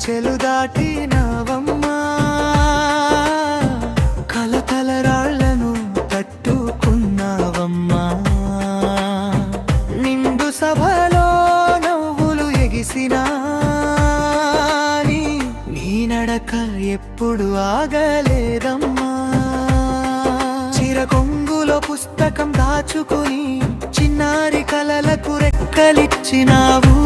కంచెలు దాటినావమ్మా. కలతల రాళ్ళను తట్టుకున్నావమ్మా. నిండు సభలో నవ్వులు ఎగిసినా నీ నడక ఎప్పుడు ఆగలేదమ్మా. చిరకొంగులో పుస్తకం దాచుకుని చిన్నారి కలలకు రెక్కలిచ్చినావు.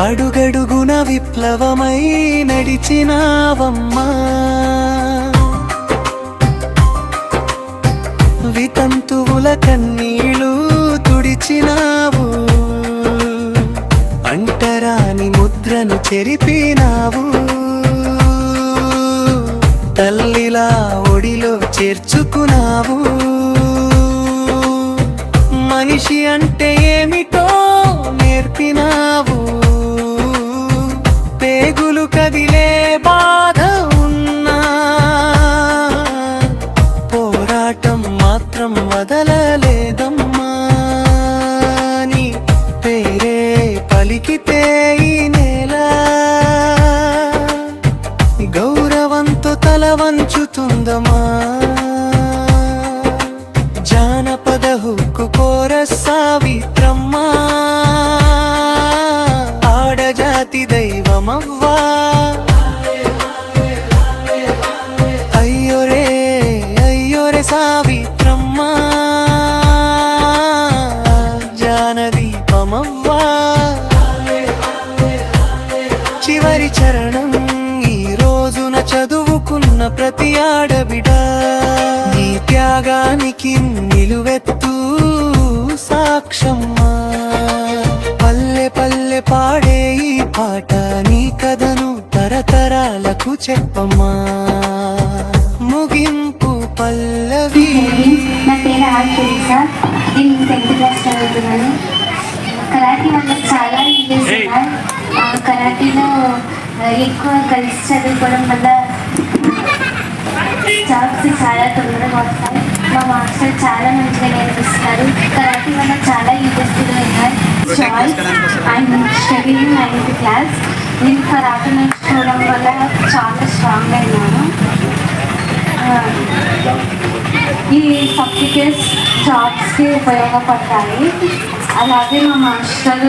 అడుగడుగున విప్లవమై నడిచినావమ్మా. వితంతువుల కన్నీళ్ళు తుడిచినావు. అంటరాని ముద్రను చెరిపినావు. తల్లిలా ఒడిలో చేర్చుకున్నావు. మనిషి అంటే ఏమిటో నేర్పినావు. లేదమ్మా నీ పేరే పలికితే చదువుకున్న ప్రతి ఆడబిడ. నీ త్యాగానికి నిలువెత్తు సాక్షమ్మా. పల్లె పల్లె పాడే ఈ పాట నీ కథను తరతరాలకు చెప్పమ్మా. ముగింపు పల్లవి. నా పేరు ఆర్ తెలుసా నేను టెన్త్ క్లాస్ చదువుతున్నాను కరాటీ వల్ల చాలా కరాటీలో ఎక్కువ కలిసి చదువుకోవడం వల్ల జాబ్స్ చాలా తొందరగా వస్తాయి. మా మాస్టర్ చాలా మంచిగా నేర్పిస్తారు. కరాటీ వల్ల చాలా కూడా ఉన్నాయి. చాయిస్ అండ్ నైన్త్ క్లాస్ నేను కరాటీ నేర్చుకోవడం వల్ల చాలా స్ట్రాంగ్ అయినాను ఈ సర్టిఫికేట్స్ జాబ్స్కి ఉపయోగపడతాయి. అలాగే మా మాస్టర్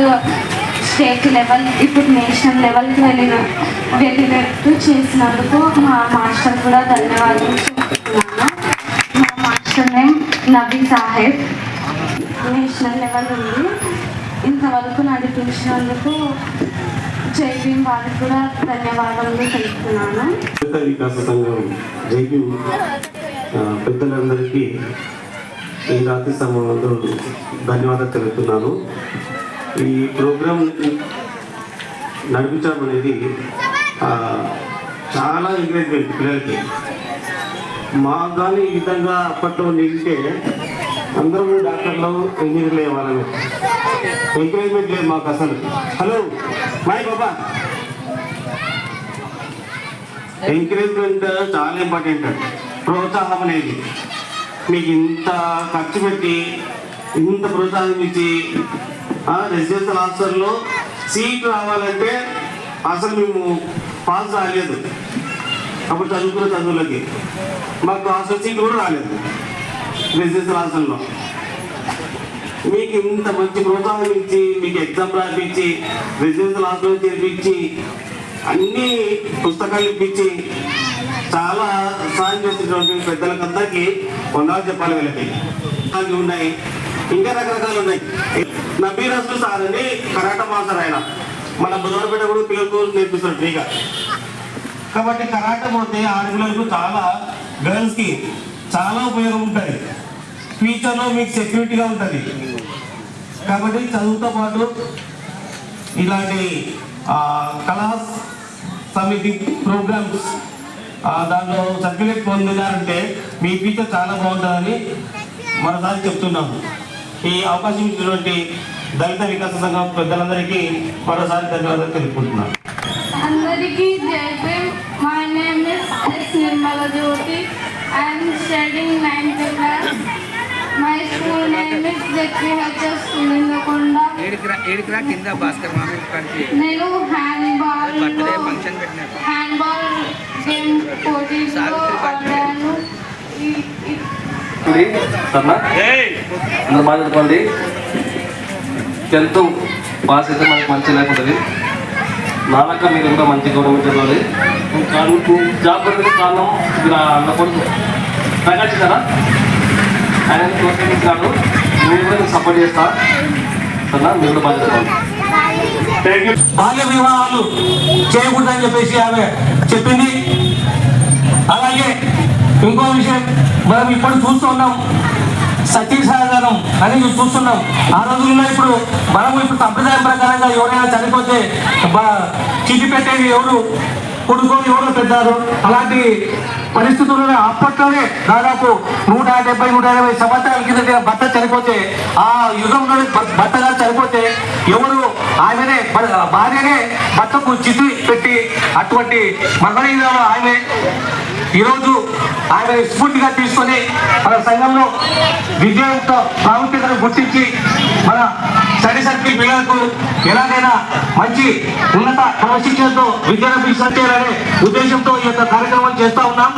స్టేట్ లెవెల్ ఇప్పుడు నేషనల్ లెవెల్కి వెళ్ళిన వెళ్ళినట్టు చేసినందుకు మా మాస్టర్ కూడా ధన్యవాదాలు చెప్తున్నాను. మా master name Nabi Saheb. National level ఉంది. ఇంతవరకు నడిపించినందుకు జై వారికి కూడా ధన్యవాదాలు తెలుపుతున్నాను వికాస సంఘం పెద్దలందరికీ ఈ రాత్రి సమయంలో ధన్యవాదాలు తెలుపుతున్నాను. ఈ ప్రోగ్రాం నడిపించడం అనేది చాలా ఎంకరేజ్మెంట్ పిల్లలకి. మాకు కానీ ఈ విధంగా అప్పట్లో నిలిచే అందరూ డాక్టర్లు ఇంజనీర్లు అయ్యేవాళ్ళని ఎంకరేజ్మెంట్ లేదు మాకు అసలు. హలో మాయ్ బాబా. ఎంకరేజ్మెంట్ చాలా ఇంపార్టెంట్. ప్రోత్సాహం అనేది. మీకు ఇంత ఖర్చు పెట్టి ఇంత ప్రోత్సాహం ఇచ్చి రెసిడెన్షియల్ హాస్టల్లో సీట్ రావాలంటే అసలు మేము పాస్ రాలేదు అప్పుడు చదువుకున్న చదువులకి మాకు హాస్టల్ సీట్ కూడా రాలేదు రెసిడెన్షియల్ హాస్టల్లో మీకు ఇంత మంచి ప్రోత్సాహం ఇచ్చి మీకు ఎగ్జామ్ రాపించి రెసిడెన్షియల్ హాస్టల్ చేర్పించి అన్ని పుస్తకాలు ఇప్పించి చాలా సాయం చేస్తున్నటువంటి పెద్దలకందరికీ వందలు చెప్పాలి వీళ్ళకి. అవి ఉన్నాయి. ఇంకా రకరకాలు ఉన్నాయి. నబీర్ అసలు సార్ అని కరాట మాస్టర్ ఆయన. మన బుధవారపేట కూడా పిల్లలకు నేర్పిస్తారు ఫ్రీగా. కాబట్టి కరాట పోతే ఆడపిల్లలకు చాలా గర్ల్స్కి చాలా ఉపయోగం ఉంటుంది. ఫ్యూచర్లో మీకు సెక్యూరిటీగా ఉంటుంది. కాబట్టి చదువుతో పాటు ఇలాంటి కళా సమితి ప్రోగ్రామ్స్ దాంట్లో సర్టిఫికేట్ పొందినారంటే మీ ఫ్యూచర్ చాలా బాగుంటుందని మరోసారి చెప్తున్నాము. ఈ అవకాశం ఇచ్చినటువంటి దళిత వికాస సంఘం పెద్దలందరికీ మరోసారి ధన్యవాదాలు తెలుపుకుంటున్నాను. అందరికీ Jaish my name is S Nirmala Jyothi I'm studying ninth class my school name is ZPHS Sulingakonda ఏడుకురా కింద భాస్కర్ మామిడి కాడికి నేను హ్యాండ్బాల్ బర్త్డే ఫంక్షన్ పెట్టినారు హ్యాండ్బాల్ గేమ్ పోటీలో. ఆడాను. ఉంది సరేనా? అందరు బాగా చదువుకోండి టెన్త్ పాస్ అయితే మనకి మంచి లైఫ్ ఉంటుంది. నాలక మీరు ఇంకా మంచి గవర్నమెంట్ చదవాలి ఇంకా జాబ్ కొట్టడానికి కారణం నా అన్న కొడుకు. ప్రకాష్ కదా ఆయన కాదు మీరు కూడా సపోర్ట్ చేస్తా. సరేనా మీరు కూడా బాగా చదువుకోండి బాల్య వివాహాలు చేయకూడదని చెప్పేసి ఆమె చెప్పింది. ఇంకో విషయం మనం ఇప్పుడు చూస్తున్నాం సతీ సహజనం అని చూస్తున్నాం. ఆ రోజుల్లో ఇప్పుడు మనం ఇప్పుడు సంప్రదాయం ప్రకారంగా ఎవరైనా చనిపోతే చిటి పెట్టేది ఎవరు? కొడుకో ఎవరు పెట్టారు అలాంటి పరిస్థితుల్లో అప్పట్లోనే దాదాపు నూట డెబ్బై నూట ఎనభై సంవత్సరాల కింద భర్త చనిపోతే ఆ యుగంలో భర్త గారు చనిపోతే ఎవరు ఆమెనే భార్యనే భర్తకు చితి పెట్టి అటువంటి మగనీయులలో ఆమె ఈరోజు ఆయన స్ఫూర్తిగా తీసుకొని మన సంఘంలో విద్య యొక్క ప్రాముఖ్యతను గుర్తించి మన స్టడీ సర్కిల్ పిల్లలకు ఎలాగైనా మంచి ఉన్నత క్రమశిక్షణతో విద్యను చేయాలనే ఉద్దేశంతో ఈ యొక్క కార్యక్రమం చేస్తూ ఉన్నాం.